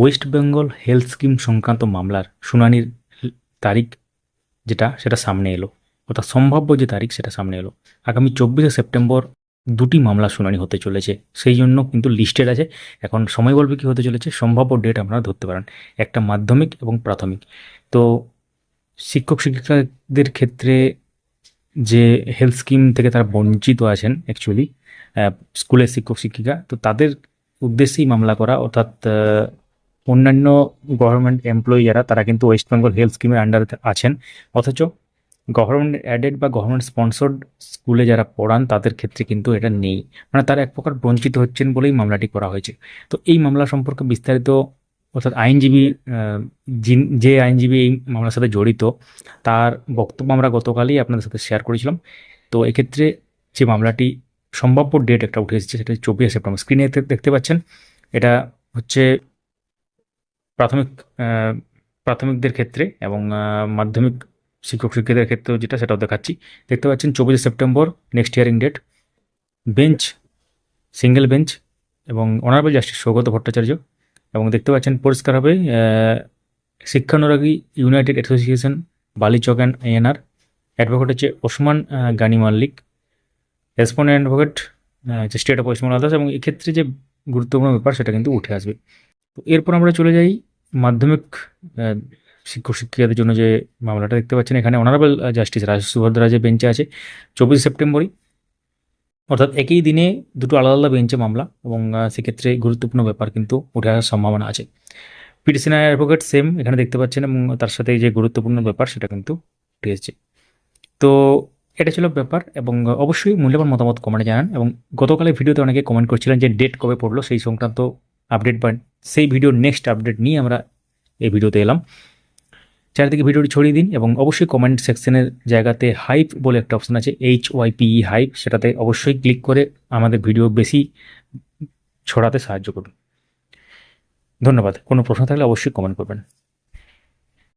West Bengal health scheme সংক্রান্ত মামলার শুনানির তারিখ যেটা, সেটা সামনে এলো, অর্থাৎ সম্ভাব্য যে তারিখ, সেটা সামনে এলো। আগামী চব্বিশে সেপ্টেম্বর দুটি মামলা শুনানি হতে চলেছে, সেই জন্য কিন্তু লিস্টেড আছে। এখন সময় বলবে কী হতে চলেছে, সম্ভাব্য ডেট আপনারা ধরতে পারেন, একটা মাধ্যমিক এবং প্রাথমিক। তো শিক্ষক শিক্ষিকাদের ক্ষেত্রে যে হেলথ স্কিম থেকে তারা বঞ্চিত আছেন অ্যাকচুয়ালি স্কুলের শিক্ষক শিক্ষিকা, তো তাদের উদ্দেশ্যেই মামলা করা, অর্থাৎ অন্যান্য গভর্নমেন্ট এমপ্লয়ি যারা, তারা কিন্তু ওয়েস্ট বেঙ্গল হেলথ স্কিমের আন্ডারে আছেন। অথচ গভর্নমেন্ট অ্যাডেড বা গভর্নমেন্ট স্পন্সর্ড স্কুলে যারা পড়ান, তাদের ক্ষেত্রে কিন্তু এটা নেই। মানে তারা এক প্রকার বঞ্চিত হচ্ছেন বলেই মামলাটি করা হয়েছে। তো এই মামলা সম্পর্কে বিস্তারিত, অর্থাৎ আইনজীবী যে আইনজীবী এই মামলার সাথে জড়িত, তার বক্তব্য আমরা গতকালই আপনাদের সাথে শেয়ার করেছিলাম। তো এক্ষেত্রে যে মামলাটি সম্ভাব্য ডেট একটা উঠে এসেছে, সেটা চব্বিশে সেপ্টেম্বর স্ক্রিনে দেখতে পাচ্ছেন, এটা হচ্ছে প্রাথমিক প্রাথমিকদের ক্ষেত্রে এবং মাধ্যমিক শিক্ষক শিক্ষিকাদের ক্ষেত্রেও যেটা সেটাও দেখাচ্ছি। দেখতে পাচ্ছেন চব্বিশে September next hearing date bench single bench এবং অনারেবল জাস্টিস সৌগত ভট্টাচার্য এবং দেখতে পাচ্ছেন পরিষ্কার হবে শিক্ষানুরাগী united association Balichak and ANR advocate হচ্ছে Osman Gani Mallick respondent advocate state of West Bengal others এবং এক্ষেত্রে যে গুরুত্বপূর্ণ ব্যাপার সেটা কিন্তু উঠে আসবে। তো এরপর আমরা চলে যাই মাধ্যমিক শিক্ষক শিক্ষিকাদের জন্য যে মামলাটা দেখতে পাচ্ছেন। এখানে অনারেবল জাস্টিস রাজ সুভদ্রা যে বেঞ্চে আছে, চব্বিশ সেপ্টেম্বরই। অর্থাৎ একই দিনে দুটো আলাদা আলাদা বেঞ্চে মামলা এবং সেক্ষেত্রে গুরুত্বপূর্ণ ব্যাপার কিন্তু উঠে আসার সম্ভাবনা আছে। পিটিশনার অ্যাডভোকেট সেম এখানে দেখতে পাচ্ছেন এবং তার সাথে যে গুরুত্বপূর্ণ ব্যাপার সেটা কিন্তু উঠে এসেছে। তো এটা ছিল ব্যাপার এবং অবশ্যই মূল্যবান মতামত কমেন্টে জানান এবং গতকালের ভিডিওতে অনেকে কমেন্ট করছিলেন যে ডেট কবে পড়ল, সেই সংক্রান্ত আপডেট বা সেই ভিডিওর নেক্সট আপডেট নিয়ে আমরা এই ভিডিওতে এলাম। চারিদিকে ভিডিওটি ছড়িয়ে দিন এবং অবশ্যই কমেন্ট সেকশনের জায়গাতে হাইপ বলে একটা অপশন আছে এইচ ওয়াইপিই হাইপ সেটাতে অবশ্যই ক্লিক করে আমাদের ভিডিও বেশি ছড়াতে সাহায্য করুন। ধন্যবাদ। কোনো প্রশ্ন থাকলে অবশ্যই কমেন্ট করবেন।